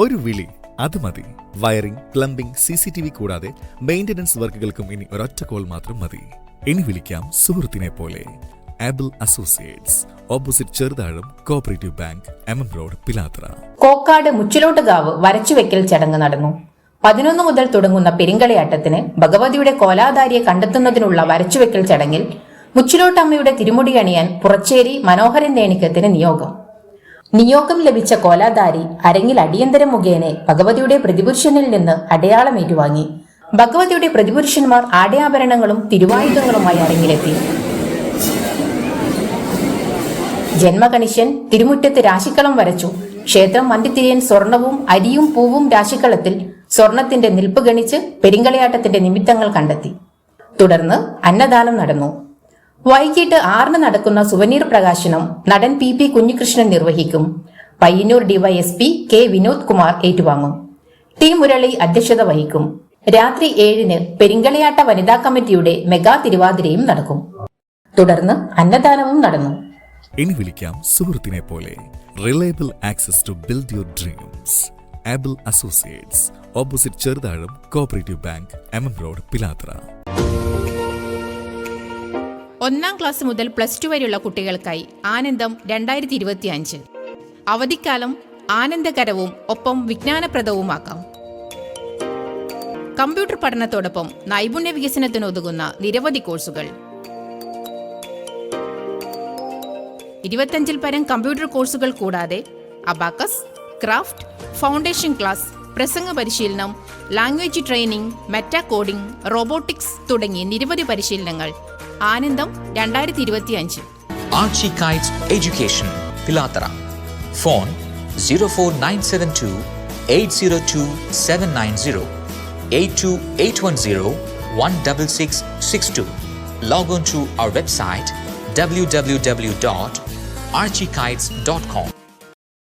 ഒരു വിളി അത് മതി. Wiring plumbing C C T V കൂടാതെ മെയിന്റനൻസ് വർക്കുകൾക്കും ഇനി ഒരൊറ്റ കോൾ മാത്രം മതി. ഇനി വിളിക്കാം സുഹൃത്തിനെ പോലെ. Able Associates opposite Cheruthazham cooperative bank M M road Pilathara. Kokkad Muchilottukavu വരച്ചുവെക്കൽ ചടങ്ങ് നടന്നു. പതിനൊന്ന് മുതൽ തുടങ്ങുന്ന പെരിങ്കളിയാട്ടത്തിന് ഭഗവതിയുടെ കോലാധാരിയെ കണ്ടെത്തുന്നതിനുള്ള വരച്ചുവെക്കൽ ചടങ്ങിൽ മുച്ചിലോട്ടമ്മയുടെ തിരുമുടി അണിയാൻ പുറച്ചേരി മനോഹരൻ തേണിക്കത്തിന് നിയോഗം. നിയോഗം ലഭിച്ച കോലാധാരി അരങ്ങിൽ അടിയന്തരം മുഖേനെ ഭഗവതിയുടെ പ്രതിപുരുഷനിൽ നിന്ന് അടയാളം ഏറ്റുവാങ്ങി. ഭഗവതിയുടെ പ്രതിപുരുഷന്മാർ ആടയാഭരണങ്ങളും തിരുവായുധങ്ങളുമായി അരങ്ങിലെത്തി. ജന്മകണിശൻ തിരുമുറ്റത്ത് രാശിക്കളം വരച്ചു. ക്ഷേത്രം മന്ദിത്തിരിയൻ സ്വർണവും അരിയും പൂവും രാശിക്കളത്തിൽ സ്വർണത്തിന്റെ നിൽപ്പ് ഗണിച്ച് പെരിങ്കളിയാട്ടത്തിന്റെ നിമിത്തങ്ങൾ കണ്ടെത്തി. തുടർന്ന് അന്നദാനം നടന്നു. വൈകിട്ട് ആറിന് നടക്കുന്ന സുവനീർ പ്രകാശനം നടൻ പി പി കുഞ്ഞികൃഷ്ണൻ നിർവഹിക്കും. പയ്യന്നൂർ ഡിവൈഎസ്പി കെ വിനോദ് കുമാർ ഏറ്റുവാങ്ങും. ടി മുരളി അധ്യക്ഷത വഹിക്കും. രാത്രി ഏഴിന് പെരിങ്കളിയാട്ട വനിതാ കമ്മിറ്റിയുടെ മെഗാ തിരുവാതിരയും നടക്കും. തുടർന്ന് അന്നദാനവും നടന്നു. ഇനി വിളിക്കാം സുഹൃത്തിനെ പോലെ. Reliable access to build your dreams Able associates opposite Cheruthazham cooperative bank M M road Pilathra ഒന്നാം ക്ലാസ് മുതൽ പ്ലസ് ടു വരെയുള്ള കുട്ടികൾക്കായി ആനന്ദം രണ്ടായിരത്തി ഇരുപത്തി അഞ്ച് അവധിക്കാലം ആനന്ദകരവും ഒപ്പം വിജ്ഞാനപ്രദവുമാക്കാം. കമ്പ്യൂട്ടർ പഠനത്തോടൊപ്പം നൈപുണ്യ വികസനത്തിന് ഒതുങ്ങുന്ന നിരവധി കോഴ്സുകൾ. ഇരുപത്തഞ്ചിൽ പരം കമ്പ്യൂട്ടർ കോഴ്സുകൾ കൂടാതെ അബാക്കസ് ക്രാഫ്റ്റ് ഫൗണ്ടേഷൻ ക്ലാസ് പ്രസംഗ പരിശീലനം language training meta coding robotics തുടങ്ങി നിരവധി പരിശീലനങ്ങൾ ആനന്ദം രണ്ടായിരത്തി ഇരുപത്തി അഞ്ച് Archie Kites Education, Pilatara. Phone 04972 802 790 82810 16662. Log on to our website www.archiekites.com.